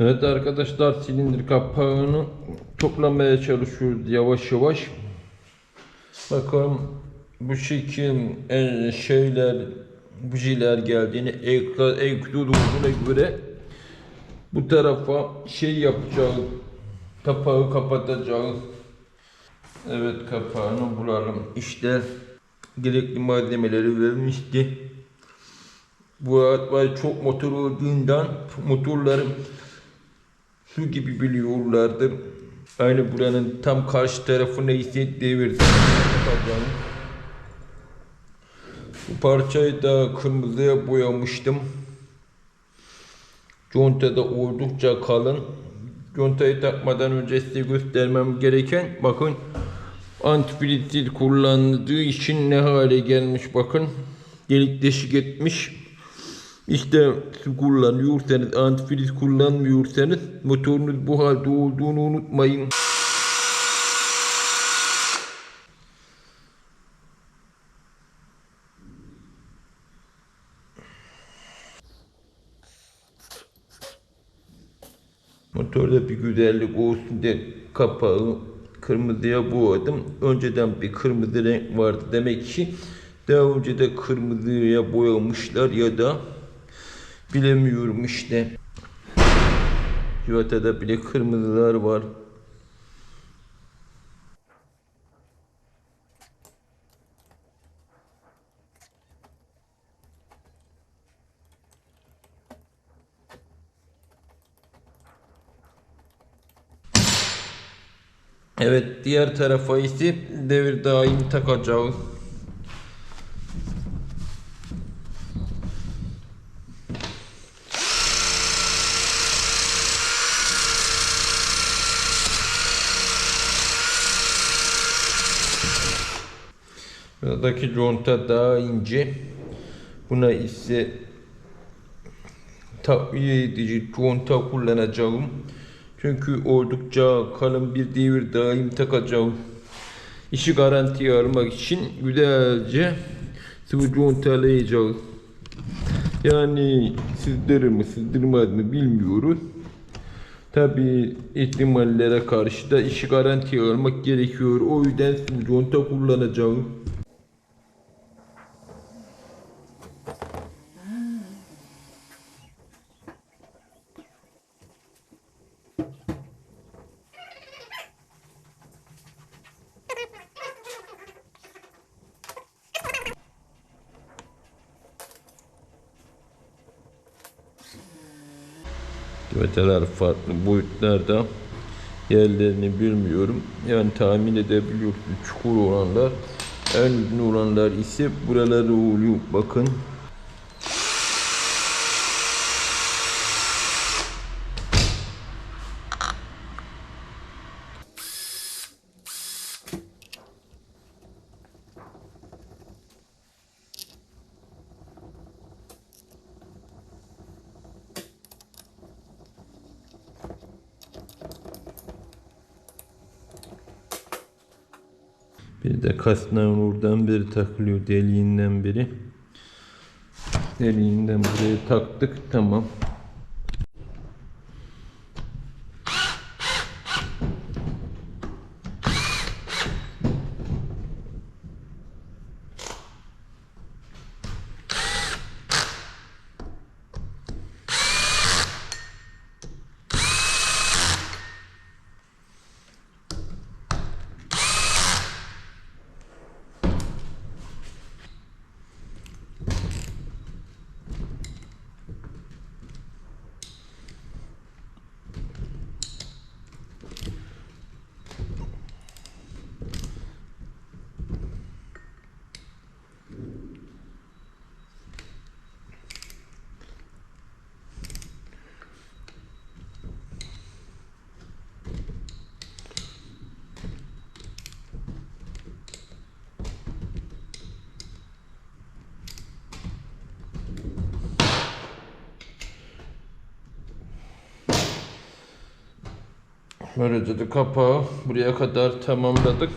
Evet arkadaşlar silindir kapağını toplamaya çalışıyoruz yavaş yavaş. Bakalım bu şekil e, şeyler bujiler geldiğini olduğuna göre bu tarafa şey yapacağız. Kapağı kapatacağız. Evet kapağını bulalım. İşte gerekli malzemeleri vermişti. Bu arabayı çok motor olduğundan motorlarım su gibi biliyorlardır. Aynı buranın tam karşı tarafı neyse. Yapacağım. Bu parçayı da kırmızıya boyamıştım. Conta da oldukça kalın. Contayı takmadan önce size göstermem gereken bakın antifriz kullanıldığı için ne hale gelmiş bakın. Delik deşik etmiş. İşte su kullanıyorsanız, antifriz kullanmıyorsanız motorunuz bu halde olduğunu unutmayın. Motorda bir güzellik olsun diye kapağı kırmızıya boyadım. Önceden bir kırmızı renk vardı. Demek ki daha önce de kırmızıya boyamışlar ya da bilemiyorum işte. Civata'da bile kırmızılar var. Evet diğer tarafa ise devir daim takacağız. Buradaki conta daha ince. Buna ise takviye edici conta kullanacağım. Çünkü oldukça kalın bir devir daim takacağım. İşi garantiye almak için güzelce sıvı contalayacağız. Yani sizleri mi sızdırmaz mı bilmiyoruz. Tabi ihtimallere karşı da işi garantiye almak gerekiyor. O yüzden conta kullanacağım. Küveteler farklı boyutlarda yerlerini bilmiyorum. Yani tahmin edebiliyorsunuz çukur olanlar. En uzun olanlar ise buraları oluyor. Bakın. Bir de kasnan oradan biri takılıyor deliğinden biri. Deliğinden buraya taktık tamam. Böylece de kapağı buraya kadar tamamladık.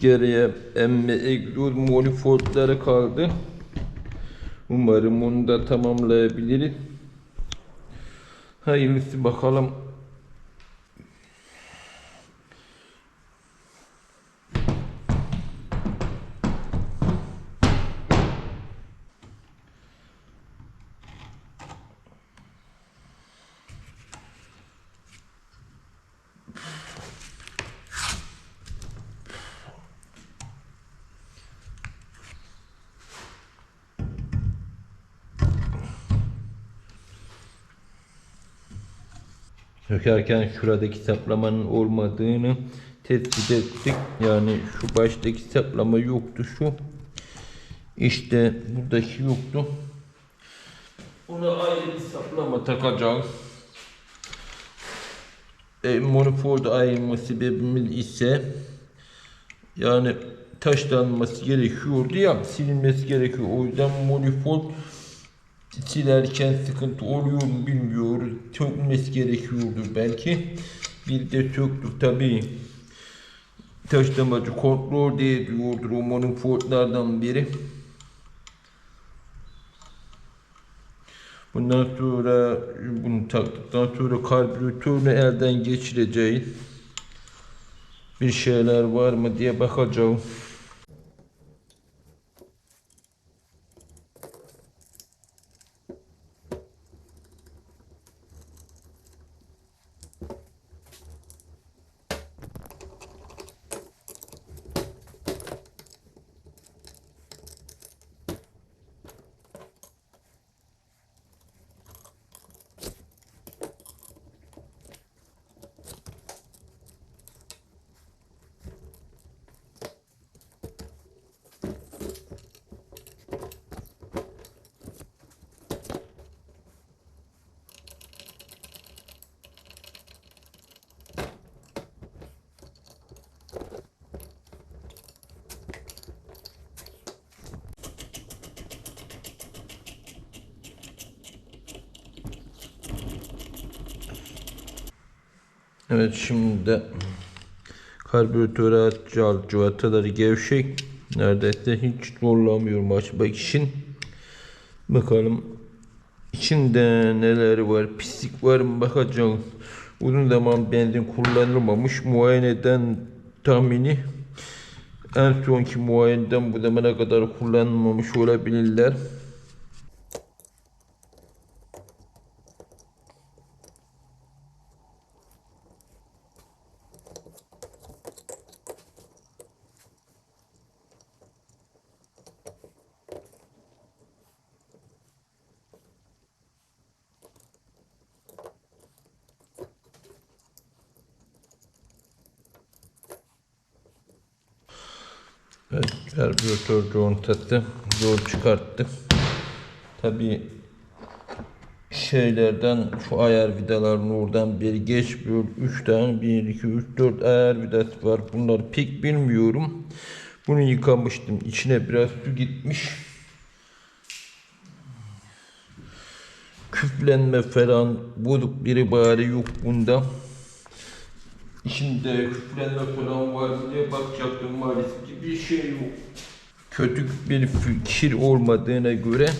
Geriye emme egzoz manifoldları kaldı. Umarım onu da tamamlayabiliriz. Hayırlısı bakalım. Sökerken şuradaki saplamanın olmadığını tespit ettik. Yani şu baştaki saplama yoktu şu. İşte buradaki yoktu. Ona ayrı bir saplama takacağız. E, manifold ayrılma sebebimiz ise yani taşlanması gerekiyordu ya silinmesi gerekiyor. O yüzden manifold silerken sıkıntı oluyor mu bilmiyoruz. Sökmesi gerekiyordu belki. Bir de söktük tabi. Taşlamacı kontrol diye diyordur o manifoldlardan biri. Bundan sonra bunu taktıktan sonra karbüratörünü elden geçireceğiz. Bir şeyler var mı diye bakacağım. Evet şimdi de karbüratöre atacağız cıvataları gevşek. Neredeyse hiç zorlamıyorum açmak için. Bakalım içinde neler var, pislik var mı bakacağız. Uzun zaman benzin kullanılmamış. Muayeneden tahmini en sonki muayeneden bu zamana kadar kullanılmamış olabilirler. Evet, karbüratör contası yol çıkarttı. Tabi şeylerden şu ayar vidaların oradan biri geçmiyor. 3 tane 1 2 3 4 ayar vidası var. Bunları pek bilmiyorum. Bunu yıkamıştım. İçine biraz su gitmiş. Küflenme falan bozuk biri bari yok bunda. İçinde küflenme falan var diye bakacaktım maalesef ki bir şey yok. Kötü bir fikir olmadığına göre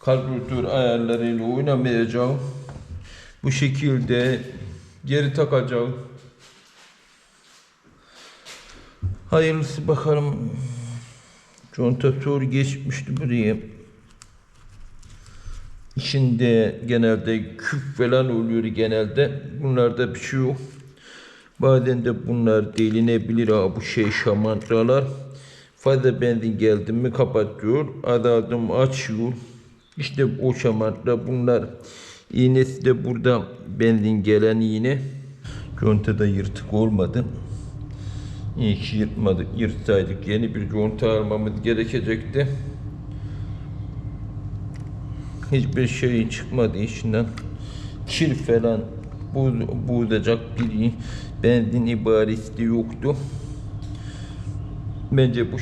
karbüratör ayarlarıyla oynamayacağım. Bu şekilde geri takacağım. Hayırlısı bakalım. Contatör geçmişti buraya. İçinde genelde küf falan oluyor genelde. Bunlarda bir şey yok. Bazen de bunlar delinebilir ha bu şey şamandıralar. Fazla benzin geldi mi kapatıyor. Adadım açıyor. İşte o şamandıra bunlar. İğnesi de burada benzin gelen iğne. Contada yırtık olmadı. İyi ki yırtmadık. Yırtsaydık yeni bir conta almamız gerekecekti. Hiçbir şey çıkmadı içinden. Kir falan bu, bozacak bir benzin ibaresi yoktu. Bence bu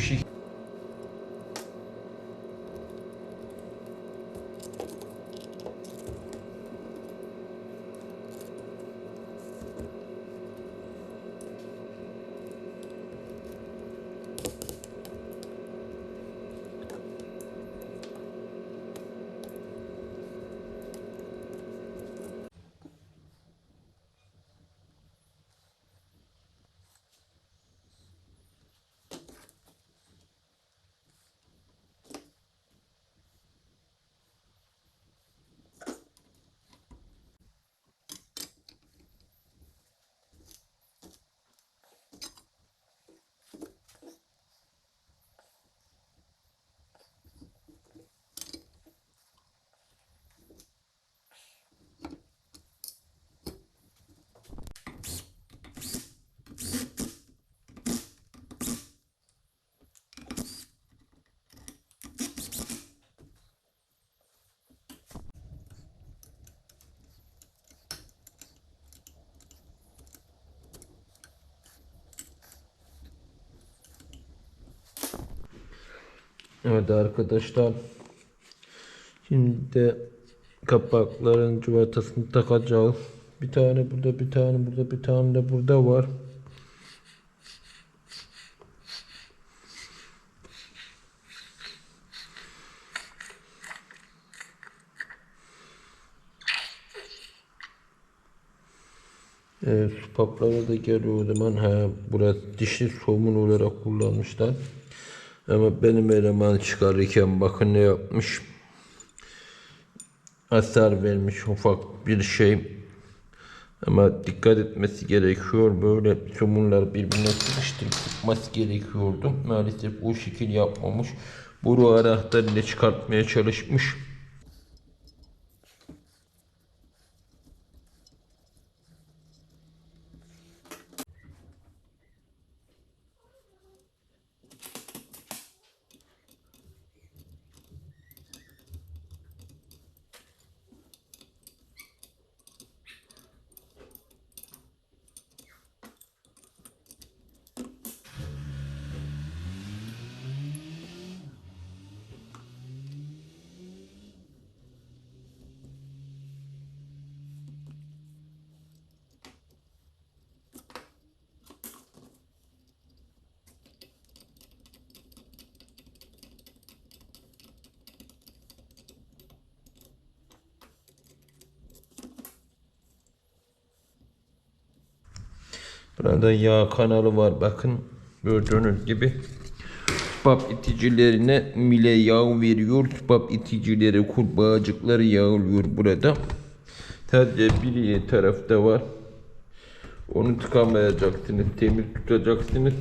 Evet arkadaşlar. Şimdi de kapakların cıvatasını takacağız. Bir tane burada, bir tane burada, bir tane de burada var. Evet, paplara da geliyor o zaman. Ha, burası dişli somun olarak kullanmışlar. Ama benim eleman çıkarırken bakın ne yapmış. Hasar vermiş ufak bir şey. Ama dikkat etmesi gerekiyor. Böyle somunlar birbirine sıkıştırıp tutması gerekiyordu. Maalesef o şekil yapmamış. Boru anahtarıyla çıkartmaya çalışmış. Burada yağ kanalı var bakın. Gördüğünüz gibi. Tüpap iticilerine mile yağ veriyor. Tüpap iticileri kurbağacıkları yağlıyor burada. Sadece bir tarafta var. Onu tıkamayacaksınız. Temiz tutacaksınız.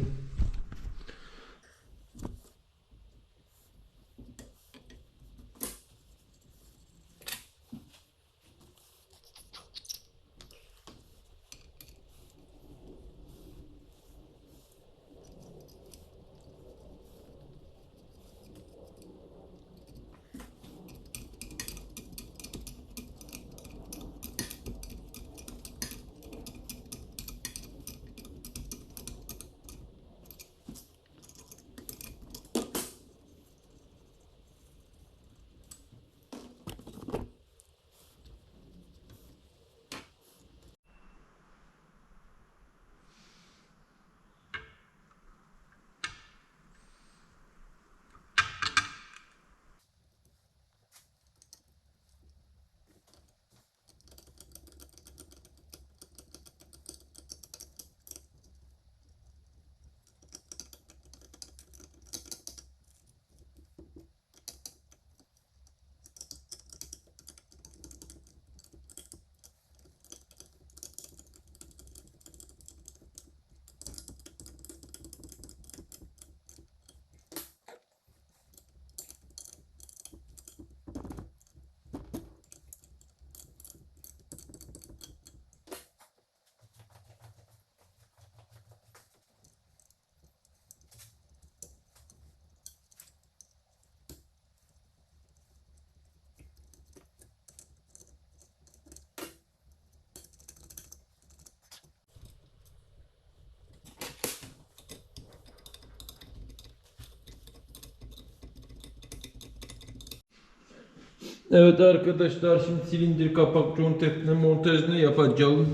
Evet arkadaşlar şimdi silindir kapak contasının montajını yapacağım.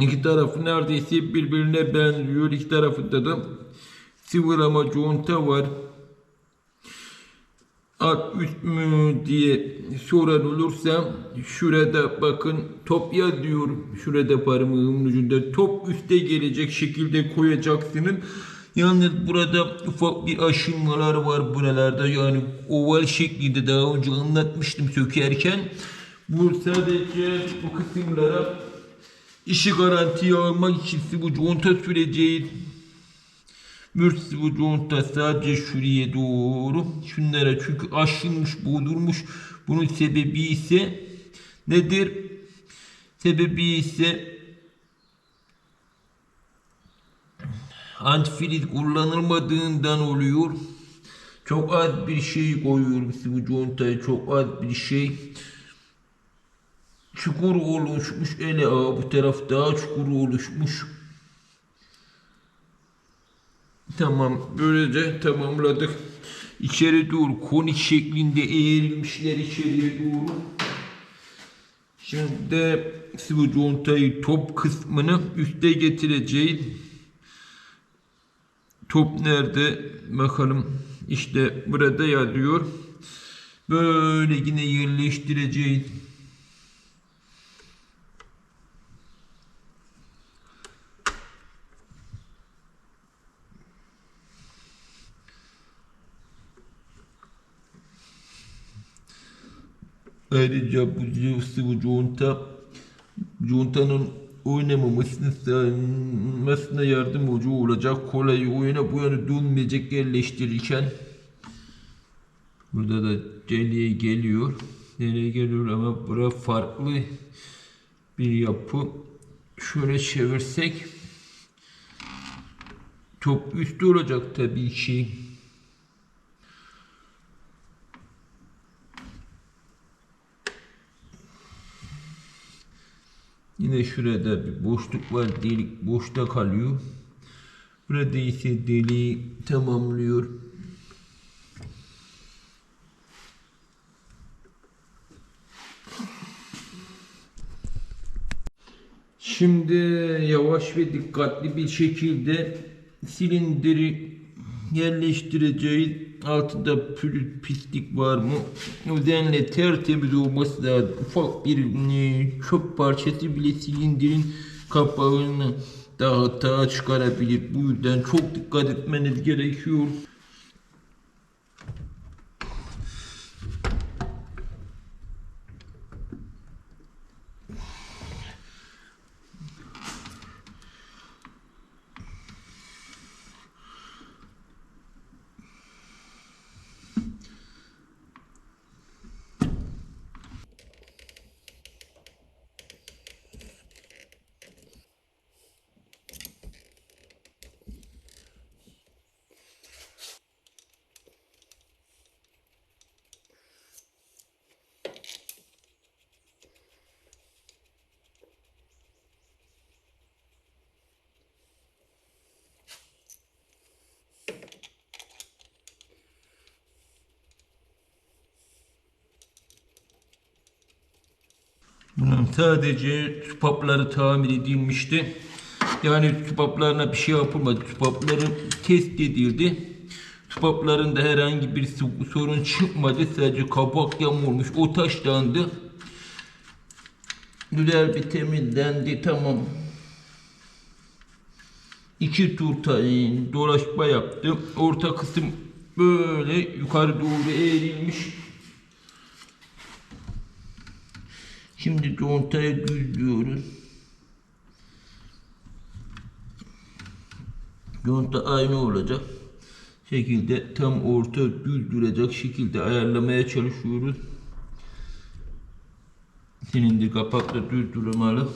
İki tarafı neredeyse birbirine benziyor. İki tarafında da sıvırama conta var. Alt üst mü diye soran olursa şurada bakın top yazıyor. Şurada parmağımın ucunda top üste gelecek şekilde koyacaksınız. Yalnız burada ufak bir aşınmalar var buralarda yani oval şeklinde daha önce anlatmıştım sökerken. Bu sadece bu kısımlara işi garantiye almak için bu conta süreceği Mürs bu conta sadece şuraya doğru şunlara çünkü aşınmış boğulmuş bunun sebebi ise nedir? Sebebi ise antifriz kullanılmadığından oluyor. Çok az bir şey koyuyorum sıvı contaya çok az bir şey. Çukur oluşmuş ele ağa bu taraf daha çukur oluşmuş. Tamam böylece tamamladık. içeri doğru konik şeklinde eğrilmişler içeriye doğru. Şimdi sıvı contayı top kısmını üste getireceğiz. Top nerede? Bakalım. İşte burada yazıyor. Böyle yine yerleştireceğiz. Ayrıca bu sıvı conta contanın oynamamasını sağlamasına yardımcı olacak. Kolay oyuna bu yana dönmeyecek yerleştirirken Burada da deliğe geliyor. Deliğe geliyor ama bura farklı bir yapı. Şöyle çevirsek top üstü olacak tabii ki. Yine şurada bir boşluk var. Delik boşta kalıyor. Burada ise deliği tamamlıyor. Şimdi yavaş ve dikkatli bir şekilde silindiri yerleştireceğiz. Altında pürüz pislik var mı? Özenle tertemiz olması lazım. Ufak bir e, çöp parçası bile silindirin kapağını dağıtağa çıkarabilir. Bu yüzden çok dikkat etmeniz gerekiyor. Bunun sadece tüpapları tamir edilmişti. Yani tüpaplarına bir şey yapılmadı. Tüpapları test edildi. Tüpaplarında herhangi bir sorun çıkmadı. Sadece kapak yamulmuş. O taşlandı. Güzel bir temizlendi. Tamam. İki tur tayin dolaşma yaptım. Orta kısım böyle yukarı doğru eğrilmiş. Şimdi contayı düzlüyoruz. Conta aynı olacak. Şekilde tam orta düz duracak şekilde ayarlamaya çalışıyoruz. Silindir kapak da düz durmalı.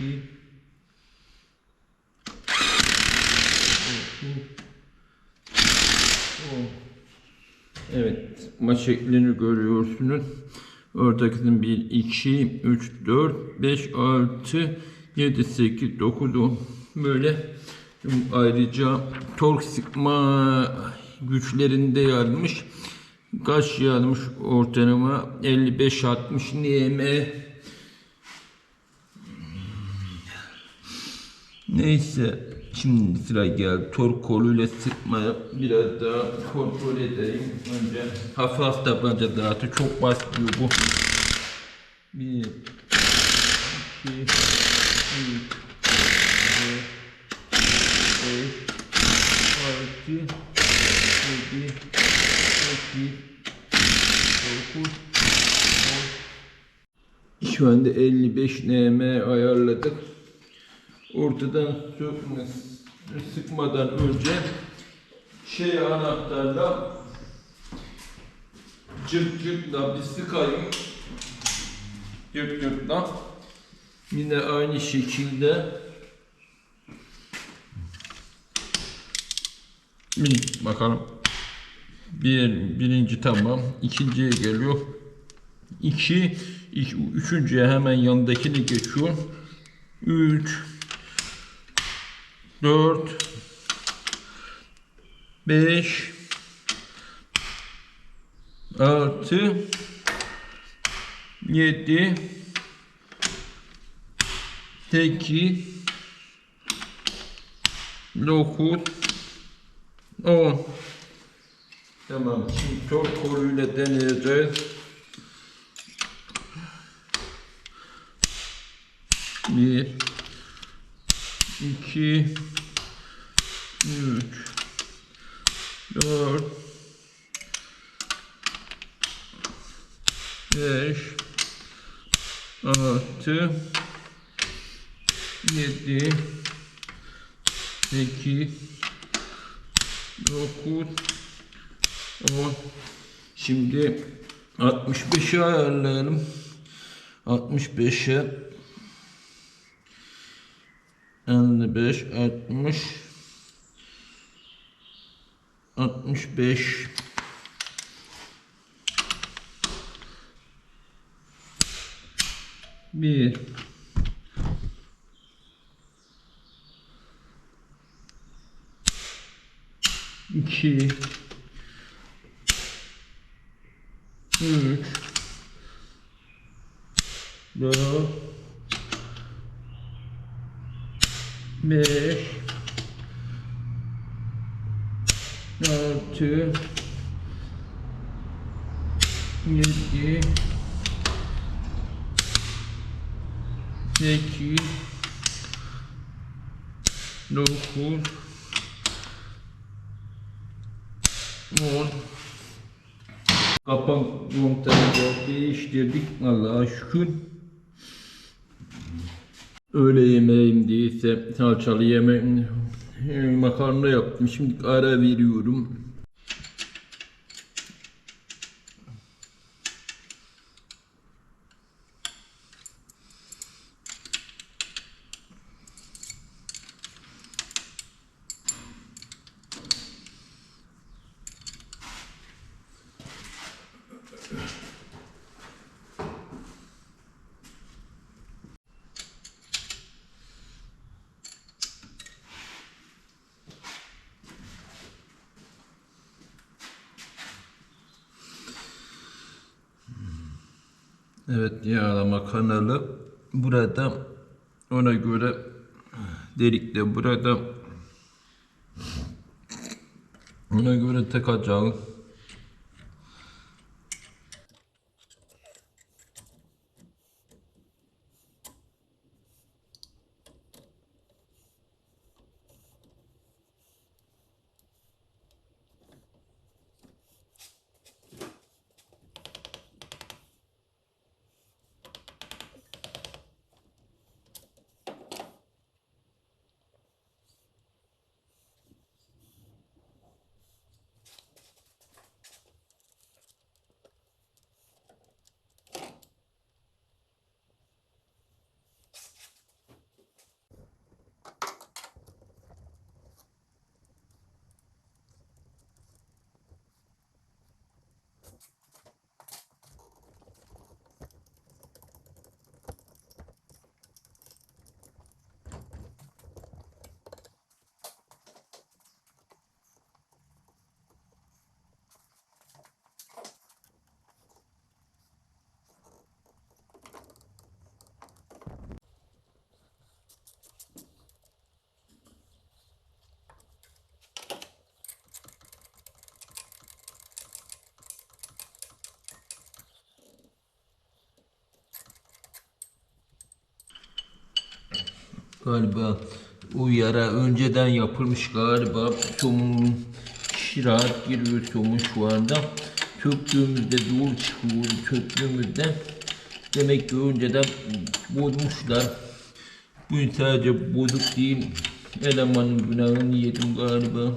12 Evet maç şeklini görüyorsunuz. Ortakızın 1, 2, 3, 4, 5, 6, 7, 8, 9, 10 böyle ayrıca tork sıkma güçlerinde yarmış. Kaç yarmış ortalama 55-60 NM Neyse şimdi sıra geldi. Tork koluyla sıkmaya biraz daha kontrol edeyim. Önce hafif hafif tabanca dağıtı çok basmıyor bu. Bir, iki, üç, dört, beş, yedi, sekiz, dokuz, on. Şu anda 55 nm ayarladık. Ortadan sökme, sıkmadan önce şey anahtarla cırt cırtla bir sıkayım. Cırt cırtla. Yine aynı şekilde bir bakalım. Bir, birinci tamam. ikinciye geliyor. İki, iki, üçüncüye hemen yanındakini geçiyor. Üç, dört, beş, altı, yedi, sekiz, dokuz, on. Tamam. Şimdi tor koluyla deneyeceğiz. Bir, iki, üç, dört, beş, altı, yedi, sekiz, dokuz, on. Şimdi 65'i ayarlayalım. 65'e 55, 60, 65, 1, 2, 5 6 7 8 9 10 Kapan komutanı yaptı işledik Allah'a şükür. Öğle yemeğim değilse salçalı yemeğim e, makarna yaptım. Şimdi ara veriyorum. Evet yağlama kanalı burada ona göre delik de burada ona göre takacağım. Galiba o önceden yapılmış galiba. Somun kişi rahat giriyor somun şu anda. Söktüğümüzde doğru çıkıyor. Söktüğümüzde demek ki önceden bozmuşlar. Bu sadece bozuk değil. Elemanın günahını yedim galiba.